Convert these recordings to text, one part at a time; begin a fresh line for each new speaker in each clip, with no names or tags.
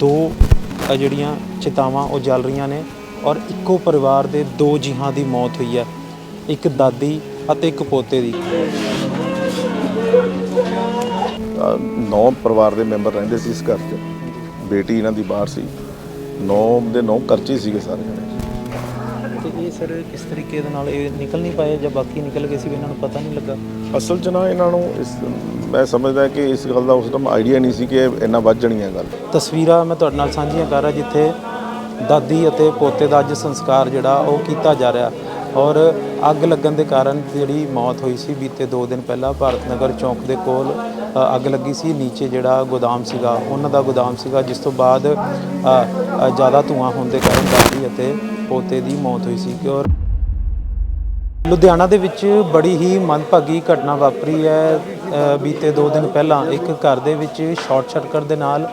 ਦੋ ਜਿਹੜੀਆਂ ਚਿਤਾਵਾਂ ਉਹ ਜਲ ਰਹੀਆਂ ਨੇ ਔਰ ਇੱਕੋ ਪਰਿਵਾਰ ਦੇ ਦੋ ਜੀਹਾਂ ਦੀ ਮੌਤ ਹੋਈ ਹੈ। ਇੱਕ ਦਾਦੀ ਅਤੇ ਇੱਕ ਪੋਤੇ ਦੀ।
ਨੌ ਪਰਿਵਾਰ ਦੇ ਮੈਂਬਰ ਰਹਿੰਦੇ ਸੀ ਇਸ ਘਰ 'ਚ। ਬੇਟੀ ਇਹਨਾਂ ਦੀ ਬਾਹਰ ਸੀ। ਨੌ ਦੇ ਨੌ ਕਰਚੇ ਸੀਗੇ ਸਾਰੇ ਜਣੇ।
ਤੇ ਇਹ ਸਰ ਕਿਸ ਤਰੀਕੇ ਦੇ ਨਾਲ ਇਹ ਨਿਕਲ ਨਹੀਂ ਪਾਏ ਜਾਂ ਬਾਕੀ ਨਿਕਲ ਗਏ ਸੀ ਵੀ ਇਹਨਾਂ ਨੂੰ ਪਤਾ ਨਹੀਂ ਲੱਗਾ?
ਅਸਲ 'ਚ ਨਾ ਇਹਨਾਂ ਨੂੰ ਇਸ, ਮੈਂ ਸਮਝਦਾ ਕਿ ਇਸ ਗੱਲ ਦਾ ਉਸ ਟਾਈਮ ਆਈਡੀਆ ਨਹੀਂ ਸੀ ਕਿ ਇੰਨਾ ਵੱਧ ਜਾਣੀ ਹੈ ਗੱਲ।
ਤਸਵੀਰਾਂ ਮੈਂ ਤੁਹਾਡੇ ਨਾਲ ਸਾਂਝੀਆਂ ਕਰ ਰਿਹਾ ਜਿੱਥੇ ਦਾਦੀ ਅਤੇ ਪੋਤੇ ਦਾ ਅੱਜ ਸੰਸਕਾਰ ਜਿਹੜਾ ਉਹ ਕੀਤਾ ਜਾ ਰਿਹਾ ਔਰ ਅੱਗ ਲੱਗਣ ਦੇ ਕਾਰਨ ਜਿਹੜੀ ਮੌਤ ਹੋਈ ਸੀ, ਬੀਤੇ 2 ਦਿਨ ਪਹਿਲਾਂ ਭਾਰਤ ਨਗਰ ਚੌਂਕ ਦੇ ਕੋਲ ਅੱਗ ਲੱਗੀ ਸੀ। ਨੀਚੇ ਜਿਹੜਾ ਗੋਦਾਮ ਸੀਗਾ, ਉਹਨਾਂ ਦਾ ਗੋਦਾਮ ਸੀਗਾ, ਜਿਸ ਤੋਂ ਬਾਅਦ ਜ਼ਿਆਦਾ ਧੂਆਂ ਹੋਣ ਦੇ ਕਾਰਨ ਦਾਦੀ ਅਤੇ ਪੋਤੇ ਦੀ ਮੌਤ ਹੋਈ ਸੀ। ਔਰ ਲੁਧਿਆਣਾ ਦੇ ਵਿੱਚ ਬੜੀ ਹੀ ਮੰਦਭਾਗੀ ਘਟਨਾ ਵਾਪਰੀ ਹੈ। ਬੀਤੇ 2 ਦਿਨ ਪਹਿਲਾਂ ਇੱਕ ਘਰ ਦੇ ਵਿੱਚ ਸ਼ਾਰਟ ਸਰਕਟ ਦੇ ਨਾਲ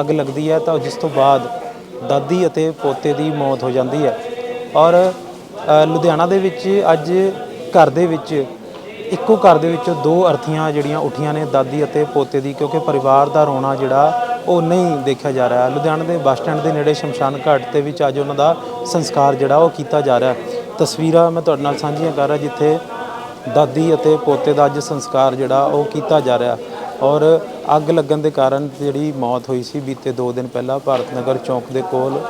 ਅੱਗ ਲੱਗਦੀ ਹੈ ਤਾਂ ਜਿਸ ਤੋਂ ਬਾਅਦ ਦਾਦੀ ਅਤੇ ਪੋਤੇ ਦੀ ਮੌਤ ਹੋ ਜਾਂਦੀ ਹੈ। ਔਰ ਲੁਧਿਆਣਾ ਦੇ ਵਿੱਚ ਅੱਜ ਘਰ ਦੇ ਵਿੱਚ ਇੱਕੋ ਘਰ ਦੇ ਵਿੱਚੋਂ ਦੋ ਅਰਥੀਆਂ ਜਿਹੜੀਆਂ ਉੱਠੀਆਂ ਨੇ, ਦਾਦੀ ਅਤੇ ਪੋਤੇ ਦੀ, ਕਿਉਂਕਿ ਪਰਿਵਾਰ ਦਾ ਰੋਣਾ ਜਿਹੜਾ ਉਹ ਨਹੀਂ ਦੇਖਿਆ ਜਾ ਰਿਹਾ। ਲੁਧਿਆਣਾ ਦੇ ਬੱਸ ਸਟੈਂਡ ਦੇ ਨੇੜੇ ਸ਼ਮਸ਼ਾਨ ਘਾਟ ਦੇ ਵਿੱਚ ਅੱਜ ਉਹਨਾਂ ਦਾ ਸੰਸਕਾਰ ਜਿਹੜਾ ਉਹ ਕੀਤਾ ਜਾ ਰਿਹਾ। ਤਸਵੀਰਾਂ ਮੈਂ ਤੁਹਾਡੇ ਨਾਲ ਸਾਂਝੀਆਂ ਕਰ ਰਿਹਾ ਜਿੱਥੇ ਦਾਦੀ ਅਤੇ ਪੋਤੇ ਦਾ ਅੱਜ ਸੰਸਕਾਰ ਜਿਹੜਾ ਉਹ ਕੀਤਾ ਜਾ ਰਿਹਾ ਔਰ ਅੱਗ ਲੱਗਣ ਦੇ ਕਾਰਨ ਜਿਹੜੀ ਮੌਤ ਹੋਈ ਸੀ, ਬੀਤੇ 2 ਦਿਨ ਪਹਿਲਾਂ ਭਾਰਤ ਨਗਰ ਚੌਂਕ ਦੇ ਕੋਲ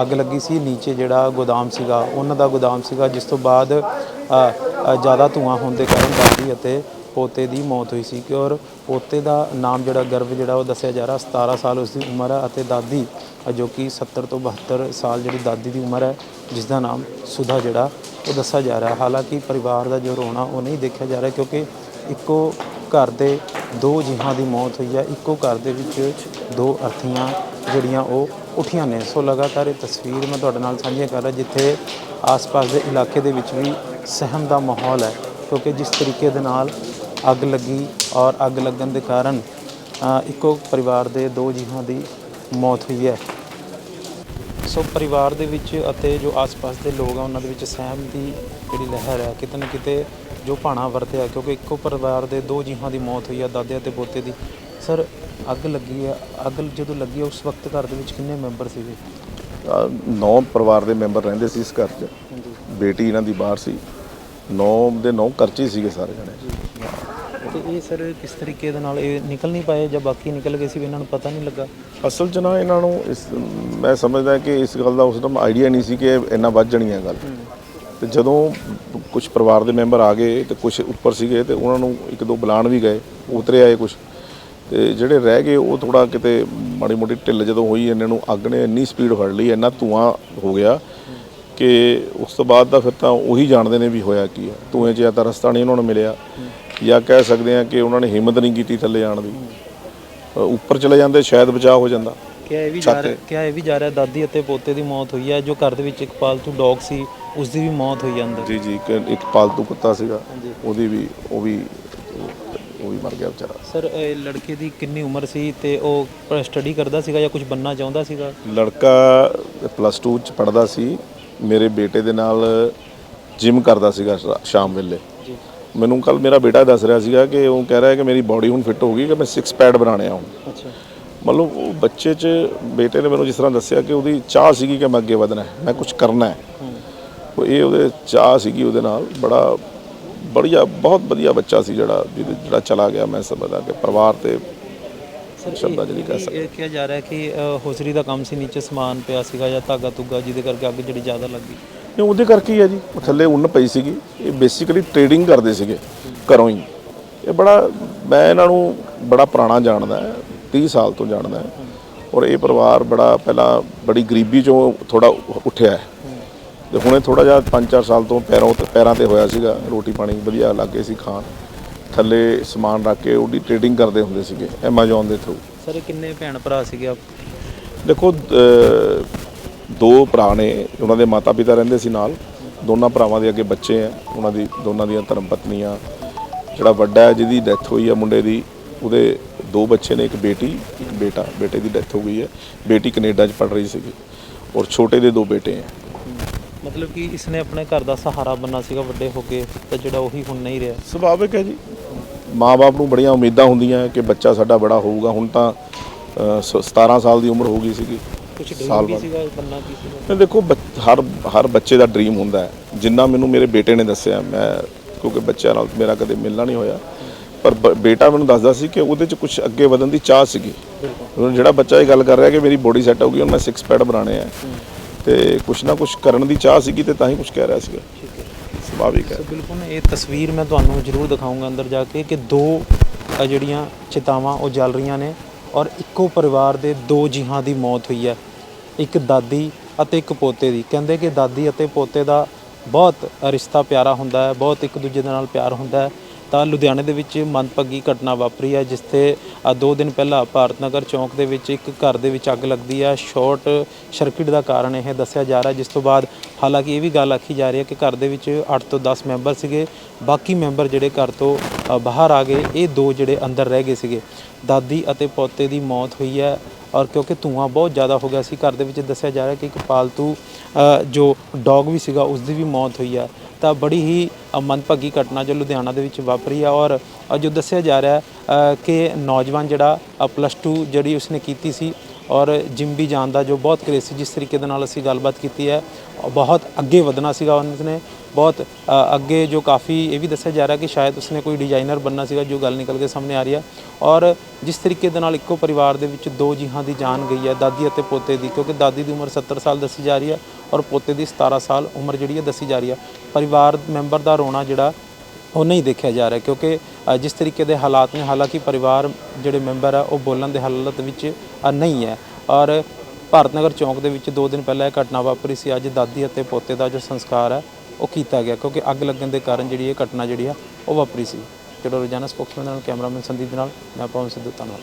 ਅੱਗ ਲੱਗੀ ਸੀ। ਨੀਚੇ ਜਿਹੜਾ ਗੋਦਾਮ ਸੀਗਾ, ਉਹਨਾਂ ਦਾ ਗੋਦਾਮ ਸੀਗਾ, ਜਿਸ ਤੋਂ ਬਾਅਦ ਜ਼ਿਆਦਾ ਧੂਆਂ ਹੋਣ ਦੇ ਕਾਰਨ ਦਾਦੀ ਅਤੇ ਪੋਤੇ ਦੀ ਮੌਤ ਹੋਈ ਸੀ। ਕਿ ਔਰ ਪੋਤੇ ਦਾ ਨਾਮ ਜਿਹੜਾ, ਗਰਭ ਜਿਹੜਾ ਉਹ ਦੱਸਿਆ ਜਾ ਰਿਹਾ 17 ਸਾਲ ਉਸ ਦੀ ਉਮਰ ਹੈ ਅਤੇ ਦਾਦੀ ਜੋ ਕਿ 70 ਤੋਂ 72 ਸਾਲ ਜਿਹੜੀ ਦਾਦੀ ਦੀ ਉਮਰ ਹੈ ਜਿਸ ਦਾ ਨਾਮ ਸੁਧਾ ਜਿਹੜਾ, ਉਹ ਦੱਸਿਆ ਜਾ ਰਿਹਾ। ਹਾਲਾਂਕਿ ਪਰਿਵਾਰ ਦਾ ਜੋ ਰੋਣਾ, ਉਹ ਨਹੀਂ ਦੇਖਿਆ ਜਾ ਰਿਹਾ, ਕਿਉਂਕਿ ਇੱਕੋ ਘਰ ਦੇ ਦੋ ਜੀਹਾਂ ਦੀ ਮੌਤ ਹੋਈ ਹੈ। ਇੱਕੋ ਘਰ ਦੇ ਵਿੱਚ ਦੋ ਅਰਥੀਆਂ ਜਿਹੜੀਆਂ, ਉਹ ਉੱਠੀਆਂ ਨੇ। ਸੋ ਲਗਾਤਾਰ ਇਹ ਤਸਵੀਰ ਮੈਂ ਤੁਹਾਡੇ ਨਾਲ ਸਾਂਝੀਆਂ ਕਰ ਰਿਹਾ, ਜਿੱਥੇ ਆਸ-ਪਾਸ ਦੇ ਇਲਾਕੇ ਦੇ ਵਿੱਚ ਵੀ ਸਹਿਮ ਦਾ ਮਾਹੌਲ ਹੈ, ਕਿਉਂਕਿ ਜਿਸ ਤਰੀਕੇ ਦੇ ਨਾਲ ਅੱਗ ਲੱਗੀ ਔਰ ਅੱਗ ਲੱਗਣ ਦੇ ਕਾਰਨ ਇੱਕੋ ਪਰਿਵਾਰ ਦੇ ਦੋ ਜੀਹਾਂ ਦੀ ਮੌਤ ਹੋਈ ਹੈ। ਸੋ ਪਰਿਵਾਰ ਦੇ ਵਿੱਚ ਅਤੇ ਜੋ ਆਸ-ਪਾਸ ਦੇ ਲੋਕ ਆ ਉਹਨਾਂ ਦੇ ਵਿੱਚ ਸਹਿਮ ਦੀ ਜਿਹੜੀ ਲਹਿਰ ਹੈ ਕਿਤੇ ਨਾ ਕਿਤੇ ਜੋ ਭਾਣਾ ਵਰਤਿਆ ਕਿਉਂਕਿ ਇੱਕੋ ਪਰਿਵਾਰ ਦੇ ਦੋ ਜੀਹਾਂ ਦੀ ਮੌਤ ਹੋਈ ਹੈ ਦਾਦੇ ਅਤੇ ਪੋਤੇ ਦੀ। ਸਰ ਅੱਗ ਲੱਗੀ ਹੈ ਅੱਗ ਜਦੋਂ ਲੱਗੀ ਉਸ ਵਕਤ ਘਰ ਦੇ ਵਿੱਚ ਕਿੰਨੇ ਮੈਂਬਰ ਸੀਗੇ?
ਨੌ ਪਰਿਵਾਰ ਦੇ ਮੈਂਬਰ ਰਹਿੰਦੇ ਸੀ ਇਸ ਘਰ 'ਚ। ਬੇਟੀ ਇਹਨਾਂ ਦੀ ਬਾਹਰ ਸੀ। ਨੌ ਦੇ ਨੌ ਕਰਚੇ ਸੀਗੇ ਸਾਰੇ ਜਣੇ।
ਤੇ ਇਹ ਸਰ ਕਿਸ ਤਰੀਕੇ ਦੇ ਨਾਲ ਇਹ ਨਿਕਲ ਨਹੀਂ ਪਾਏ ਜਾਂ ਬਾਕੀ ਨਿਕਲ ਗਏ ਸੀ ਵੀ ਇਹਨਾਂ ਨੂੰ ਪਤਾ ਨਹੀਂ ਲੱਗਾ?
ਅਸਲ 'ਚ ਨਾ ਇਹਨਾਂ ਨੂੰ ਇਸ ਮੈਂ ਸਮਝਦਾ ਕਿ ਇਸ ਗੱਲ ਦਾ ਉਸ ਟਾਈਮ ਆਈਡੀਆ ਨਹੀਂ ਸੀ ਕਿ ਇੰਨਾ ਵੱਧ ਜਾਣੀ ਹੈ ਗੱਲ। ਤੇ ਜਦੋਂ ਕੁਝ ਪਰਿਵਾਰ ਦੇ ਮੈਂਬਰ ਆ ਗਏ ਤੇ ਕੁਝ ਉੱਪਰ ਸੀਗੇ ਤੇ ਉਹਨਾਂ ਨੂੰ ਇੱਕ ਦੋ ਬੁਲਾਣ ਵੀ ਗਏ ਉਤਰੇ ਆਏ ਕੁਝ ਤੇ ਜਿਹੜੇ ਰਹਿ ਗਏ ਉਹ ਥੋੜਾ ਕਿਤੇ ਮਾੜੀ ਮੋਟੀ ਢਿੱਲ ਜਦੋਂ ਹੋਈ ਇਹਨਾਂ ਨੂੰ ਅੱਗ ਨੇ ਇੰਨੀ ਸਪੀਡ ਫੜ ਲਈ ਇੰਨਾ ਧੂਆਂ ਹੋ ਗਿਆ ਕਿ ਉਸ ਤੋਂ ਬਾਅਦ ਦਾ ਫਿਰ ਤਾਂ ਉਹੀ ਜਾਣਦੇ ਨੇ ਵੀ ਹੋਇਆ ਕੀ ਹੈ। ਧੂਏ 'ਚ ਜਾਂ ਤਾਂ ਰਸਤਾ ਨਹੀਂ ਉਹਨਾਂ ਨੂੰ ਮਿਲਿਆ। ਜਾਂ ਕਹਿ ਸਕਦੇ ਆ ਕਿ ਉਹਨਾਂ ਨੇ ਹਿੰਮਤ ਨਹੀਂ ਕੀਤੀ ਥੱਲੇ ਜਾਣ ਦੀ। ਉੱਪਰ ਚਲੇ ਜਾਂਦੇ ਸ਼ਾਇਦ ਬਚਾਅ ਹੋ ਜਾਂਦਾ।
ਕਿਆ ਇਹ ਵੀ ਜਾ ਰਿਹਾ ਕਿਆ ਇਹ ਵੀ ਜਾ ਰਿਹਾ ਦਾਦੀ ਅਤੇ ਪੋਤੇ ਦੀ ਮੌਤ ਹੋਈ ਹੈ ਜੋ ਘਰ ਦੇ ਵਿੱਚ ਇੱਕ ਪਾਲਤੂ ਡੌਗ ਸੀ ਉਸ ਦੀ ਵੀ ਮੌਤ ਹੋਈ ਅੰਦਰ।
ਜੀ ਜੀ ਇੱਕ ਇੱਕ ਪਾਲਤੂ ਕੁੱਤਾ ਸੀਗਾ। ਉਹਦੀ ਵੀ ਉਹ ਵੀ ਉਹ ਵੀ ਮਰ ਗਿਆ ਵਿਚਾਰਾ।
ਸਰ ਇਹ ਲੜਕੇ ਦੀ ਕਿੰਨੀ ਉਮਰ ਸੀ ਤੇ ਉਹ ਸਟੱਡੀ ਕਰਦਾ ਸੀਗਾ ਜਾਂ ਕੁਝ ਬੰਨਾ ਚਾਹੁੰਦਾ ਸੀਗਾ?
ਲੜਕਾ ਪਲੱਸ 2 ਚ ਪੜਦਾ ਸੀ। ਮੇਰੇ ਬੇਟੇ ਦੇ ਨਾਲ ਜਿਮ ਕਰਦਾ ਸੀਗਾ ਸ਼ਾ- ਸ਼ਾਮ ਵੇਲੇ। ਮੈਨੂੰ ਕੱਲ ਮੇਰਾ ਬੇਟਾ ਦੱਸ ਰਿਹਾ ਸੀਗਾ ਕਿ ਉਹ ਕਹਿ ਰਿਹਾ ਕਿ ਮੇਰੀ ਬਾਡੀ ਹੁਣ ਫਿੱਟ ਹੋ ਗਈ ਕਿ ਮੈਂ 6 ਪੈਡ ਬਣਾਣੇ ਆ ਹੁਣ।
ਅੱਛਾ।
ਮਤਲਬ ਉਹ ਬੱਚੇ 'ਚ ਬੇਟੇ ਨੇ ਮੈਨੂੰ ਜਿਸ ਤਰ੍ਹਾਂ ਦੱਸਿਆ ਕਿ ਉਹਦੀ ਚਾਹ ਸੀਗੀ ਕਿ ਮੈਂ ਅੱਗੇ ਵਧਣਾ ਹੈ ਮੈਂ ਕੁਝ ਕਰਨਾ ਹੈ। ਉਹ ਇਹ ਉਹਦੇ ਚਾਹ ਸੀਗੀ ਉਹਦੇ ਨਾਲ ਬੜਾ ਬੜੀਆ ਬਹੁਤ ਵਧੀਆ ਬੱਚਾ ਸੀ ਜਿਹੜਾ ਜਿਹੜਾ ਚਲਾ ਗਿਆ ਮੈਂ ਸਮਝਦਾ ਕਿ ਪਰਿਵਾਰ ਤੇ ਸ਼ਬਦਾਂ ਨਹੀਂ ਕਹਿ
ਇਹ- ਇਹ ਕਿਹਾ ਜਾ ਰਿਹਾ ਕਿ ਹੋਸਰੀ ਦਾ ਕੰਮ ਸੀ ਨੀਚੇ ਸਮਾਨ ਪਿਆ ਸੀਗਾ ਜਾਂ ਧਾਗਾ ਤੁਗਾ ਜਿਹਦੇ ਕਰਕੇ ਅੱਗ ਜਿਹੜੀ ਜ਼ਿਆਦਾ ਲੱਗੀ।
ਇਹ ਉਹਦੇ ਕਰਕੇ ਹੀ ਆ ਜੀ। ਉਹ ਥੱਲੇ ਉੱਨ ਪਈ ਸੀਗੀ। ਇਹ ਬੇਸਿਕਲੀ ਟ੍ਰੇਡਿੰਗ ਕਰਦੇ ਸੀਗੇ ਘਰੋਂ ਹੀ। ਇਹ ਬੜਾ ਮੈਂ ਇਹਨਾਂ ਨੂੰ ਬੜਾ ਪੁਰਾਣਾ ਜਾਣਦਾ 30 ਸਾਲ ਤੋਂ ਜਾਣਦਾ ਔਰ ਇਹ ਪਰਿਵਾਰ ਬੜਾ ਪਹਿਲਾਂ ਬੜੀ ਗਰੀਬੀ ਚੋਂ ਥੋੜਾ ਉੱਠਿਆ ਹੈ। ਤੇ ਹੁਣੇ ਥੋੜਾ ਜਿਹਾ 5-4 ਸਾਲ ਤੋਂ ਪੈਰੋਂ ਤੇ ਪੈਰਾਂ ਤੇ ਹੋਇਆ ਸੀਗਾ ਰੋਟੀ ਪਾਣੀ ਵਧੀਆ ਲੱਗੇ ਸੀ ਖਾਣ। ਥੱਲੇ ਸਮਾਨ ਰੱਖ ਕੇ ਉਹਦੀ ਟ੍ਰੇਡਿੰਗ ਕਰਦੇ ਹੁੰਦੇ ਸੀਗੇ ਐਮਾਜ਼ੋਨ ਦੇ ਥਰੂ
ਸਰ ਇਹ ਕਿੰਨੇ ਭੈਣ ਭਰਾ ਸੀਗੇ ਆਪ?
ਦੇਖੋ ਦੋ ਭਰਾ ਨੇ ਉਹਨਾਂ ਦੇ ਮਾਤਾ ਪਿਤਾ ਰਹਿੰਦੇ ਸੀ ਨਾਲ। ਦੋਨਾਂ ਭਰਾਵਾਂ ਦੇ ਅੱਗੇ ਬੱਚੇ ਆ। ਉਹਨਾਂ ਦੀ ਦੋਨਾਂ ਦੀਆਂ ਧਰਮ ਪਤਨੀਆਂ ਜਿਹੜਾ ਵੱਡਾ ਹੈ ਜਿਹਦੀ ਡੈਥ ਹੋਈ ਹੈ ਮੁੰਡੇ ਦੀ ਉਹਦੇ ਦੋ ਬੱਚੇ ਨੇ ਇੱਕ ਬੇਟੀ ਇੱਕ ਬੇਟਾ। ਬੇਟੇ ਦੀ ਡੈਥ ਹੋ ਗਈ ਹੈ। ਬੇਟੀ ਕੈਨੇਡਾ 'ਚ ਪੜ ਰਹੀ ਸੀਗੀ ਔਰ ਛੋਟੇ ਦੇ ਦੋ ਬੇਟੇ ਹੈ
ਮਤਲਬ ਕਿ ਇਸਨੇ ਆਪਣੇ ਘਰ ਦਾ ਸਹਾਰਾ ਬੰਨਾ ਸੀਗਾ ਵੱਡੇ ਹੋ ਕੇ ਤਾਂ ਜਿਹੜਾ ਉਹੀ ਹੁਣ ਨਹੀਂ ਰਿਹਾ।
ਸੁਭਾਵਿਕ ਹੈ ਜੀ। ਮਾਪੇ ਨੂੰ ਬੜੀਆਂ ਉਮੀਦਾਂ ਹੁੰਦੀਆਂ ਕਿ ਬੱਚਾ ਸਾਡਾ ਬੜਾ ਹੋਊਗਾ। ਹੁਣ ਤਾਂ ਅ, ਸ- 17 ਸਾਲ ਦੀ ਉਮਰ ਹੋ ਗਈ ਸੀਗੀ।
ਕੁਝ
ਸਾਲ
ਵੀ
ਬਾਅਦ।
ਸੀਗਾ ਬੰਨਾ ਕੀ ਸੀਗਾ।
ਨਹੀਂ ਦੇਖੋ ਬੱਚ- ਹਰ ਹਰ ਬੱਚੇ ਦਾ ਡ੍ਰੀਮ ਹੁੰਦਾ ਹੈ। ਜਿੰਨਾ ਮੈਨੂੰ ਮੇਰੇ ਬੇਟੇ ਨੇ ਦੱਸਿਆ ਮੈਂ ਕਿਉਂਕਿ ਬੱਚਿਆਂ ਨਾਲ ਮੇਰਾ ਕਦੇ ਮਿਲਣਾ ਨਹੀਂ ਹੋਇਆ। ਪਰ ਬ- ਬੇਟਾ ਮੈਨੂੰ ਦੱਸਦਾ ਸੀ ਕਿ ਉਹਦੇ 'ਚ ਕੁਝ ਅੱਗੇ ਵਧਣ ਦੀ ਚਾਹ ਸੀਗੀ। ਹੁਣ ਜਿਹੜਾ ਬੱਚਾ ਇਹ ਗੱਲ ਕਰ ਰਿਹਾ ਕਿ ਮੇਰੀ ਬੋਡੀ ਸੈੱਟ ਹੋ ਗਈ ਹੁਣ ਮੈਂ ਸਿਕਸ ਪੈਡ ਬਣਾਣੇ ਆ। ਤੇ ਕੁਝ ਨਾ ਕੁਝ ਕਰਨ ਦੀ ਚਾਹ ਸੀਗੀ ਤੇ ਤਾਂ ਹੀ ਕੁਝ ਕਹਿ ਰਿਹਾ ਸੀਗਾ।
ਠੀਕ ਹੈ।
ਸੁਭਾਵਿਕ ਹੈ।
ਸੋ ਬਿਲਕੁਲ ਇਹ ਤਸਵੀਰ ਮੈਂ ਤੁਹਾਨੂੰ ਜ਼ਰੂਰ ਦਿਖਾਊਂਗਾ ਅੰਦਰ ਜਾ ਕੇ ਕਿ ਦੋ ਜਿਹੜੀਆਂ ਚਿਤਾਵਾਂ ਉਹ ਜਲ ਰਹੀਆਂ ਨੇ ਔਰ ਇੱਕੋ ਪਰਿਵਾਰ ਦੇ ਦੋ ਜੀਹਾਂ ਦੀ ਮੌਤ ਹੋਈ ਹੈ। ਇੱਕ ਦਾਦੀ ਅਤੇ ਇੱਕ ਪੋਤੇ ਦੀ। ਕਹਿੰਦੇ ਕਿ ਦਾਦੀ ਅਤੇ ਪੋਤੇ ਦਾ ਬਹੁਤ ਰਿਸ਼ਤਾ ਪਿਆਰਾ ਹੁੰਦਾ ਹੈ, ਬਹੁਤ ਇੱਕ ਦੂਜੇ ਦੇ ਨਾਲ ਪਿਆਰ ਹੁੰਦਾ ਹੈ। ਤਾਂ ਲੁਧਿਆਣੇ ਦੇ ਵਿੱਚ ਮੰਦਭਾਗੀ ਘਟਨਾ ਵਾਪਰੀ ਹੈ, ਜਿਸ ਤੇ ਦੋ ਦਿਨ ਪਹਿਲਾਂ ਭਾਰਤ ਨਗਰ ਚੌਂਕ ਦੇ ਵਿੱਚ ਇੱਕ ਘਰ ਦੇ ਵਿੱਚ ਅੱਗ ਲੱਗਦੀ ਹੈ। ਸ਼ਾਰਟ ਸਰਕਟ ਦਾ ਕਾਰਨ ਇਹ ਦੱਸਿਆ ਜਾ ਰਿਹਾ ਜਿਸ ਤੋਂ ਬਾਅਦ ਹਾਲਾਂਕਿ ਇਹ ਵੀ ਗੱਲ ਆਖੀ ਜਾ ਰਹੀ ਹੈ ਕਿ ਘਰ ਦੇ ਵਿੱਚ 8 ਤੋਂ 10 ਮੈਂਬਰ ਸੀਗੇ। ਬਾਕੀ ਮੈਂਬਰ ਜਿਹੜੇ ਘਰ ਤੋਂ ਬਾਹਰ ਆ ਗਏ, ਇਹ ਦੋ ਜਿਹੜੇ ਅੰਦਰ ਰਹਿ ਗਏ ਸੀਗੇ। ਦਾਦੀ ਅਤੇ ਪੋਤੇ ਦੀ ਮੌਤ ਹੋਈ ਹੈ। ਔਰ ਕਿਉਂਕਿ ਧੂਆਂ ਬਹੁਤ ਜ਼ਿਆਦਾ ਹੋ ਗਿਆ ਸੀ, ਘਰ ਦੇ ਵਿੱਚ ਦੱਸਿਆ ਜਾ ਰਿਹਾ ਕਿ ਇੱਕ ਪਾਲਤੂ ਜੋ ਡੌਗ ਵੀ ਸੀਗਾ ਉਸ ਦੀ ਵੀ ਮੌਤ ਹੋਈ ਹੈ ਤਾਂ ਬੜੀ ਹੀ ਮਨਭਾਗੀ ਘਟਨਾ ਜੋ ਲੁਧਿਆਣਾ ਦੇ ਵਿੱਚ ਵਾਪਰੀ ਆ ਔਰ ਜੋ ਦੱਸਿਆ ਜਾ ਰਿਹਾ ਕਿ ਨੌਜਵਾਨ ਜਿਹੜਾ ਪਲੱਸ 2 ਜਿਹੜੀ ਉਸਨੇ ਕੀਤੀ ਸੀ ਔਰ ਜਿਮ ਵੀ ਜਾਣ ਦਾ ਜੋ ਬਹੁਤ ਕਰੇਜ਼ ਸੀ ਜਿਸ ਤਰੀਕੇ ਦੇ ਨਾਲ ਅਸੀਂ ਗੱਲਬਾਤ ਕੀਤੀ ਹੈ ਬਹੁਤ ਅੱਗੇ ਵਧਣਾ ਸੀਗਾ ਉਸਨੇ ਬਹੁਤ ਅੱਗੇ ਜੋ ਕਾਫੀ ਇਹ ਵੀ ਦੱਸਿਆ ਜਾ ਰਿਹਾ ਕਿ ਸ਼ਾਇਦ ਉਸਨੇ ਕੋਈ ਡਿਜ਼ਾਈਨਰ ਬੰਨਾ ਸੀਗਾ ਜੋ ਗੱਲ ਨਿਕਲ ਕੇ ਸਾਹਮਣੇ ਆ ਰਹੀ ਹੈ। ਔਰ ਜਿਸ ਤਰੀਕੇ ਦੇ ਨਾਲ ਇੱਕੋ ਪਰਿਵਾਰ ਦੇ ਵਿੱਚ ਦੋ ਜੀਹਾਂ ਦੀ ਜਾਨ ਗਈ ਹੈ, ਦਾਦੀ ਅਤੇ ਪੋਤੇ ਦੀ, ਕਿਉਂਕਿ ਦਾਦੀ ਦੀ ਉਮਰ 70 ਸਾਲ ਦੱਸੀ ਜਾ ਰਹੀ ਹੈ ਔਰ ਪੋਤੇ ਦੀ 17 ਸਾਲ ਉਮਰ ਜਿਹੜੀ ਹੈ ਦੱਸੀ ਜਾ ਰਹੀ ਹੈ। ਪਰਿਵਾਰ ਮੈਂਬਰ ਦਾ ਰੋਣਾ ਜਿਹੜਾ ਉਹ ਨਹੀਂ ਦੇਖਿਆ ਜਾ ਰਿਹਾ ਕਿਉਂਕਿ ਜਿਸ ਤਰੀਕੇ ਦੇ ਹਾਲਾਤ ਨੇ, ਹਾਲਾਂਕਿ ਪਰਿਵਾਰ ਜਿਹੜੇ ਮੈਂਬਰ ਆ, ਉਹ ਬੋਲਣ ਦੇ ਹਾਲਤ ਵਿੱਚ ਨਹੀਂ ਹੈ। ਔਰ ਭਾਰਤ ਨਗਰ ਚੌਂਕ ਦੇ ਵਿੱਚ ਦੋ ਦਿਨ ਪਹਿਲਾਂ ਇਹ ਘਟਨਾ ਵਾਪਰੀ ਸੀ। ਅੱਜ ਦਾਦੀ ਅਤੇ ਪੋਤੇ ਦਾ ਜੋ ਸੰਸਕਾਰ ਹੈ ਉਹ ਕੀਤਾ ਗਿਆ ਕਿਉਂਕਿ ਅੱਗ ਲੱਗਣ ਦੇ ਕਾਰਨ ਜਿਹੜੀ ਇਹ ਘਟਨਾ ਜਿਹੜੀ ਆ, ਉਹ ਵਾਪਰੀ ਸੀ। ਚਲੋ ਰੋਜ਼ਾਨਾ ਸਪੋਕਸਮੈਨ ਨਾਲ, ਕੈਮਰਾਮੈਨ ਸੰਦੀਪ ਨਾਲ, ਮੈਂ ਪਵਨ ਸਿੱਧੂ, ਧੰਨਵਾਦ।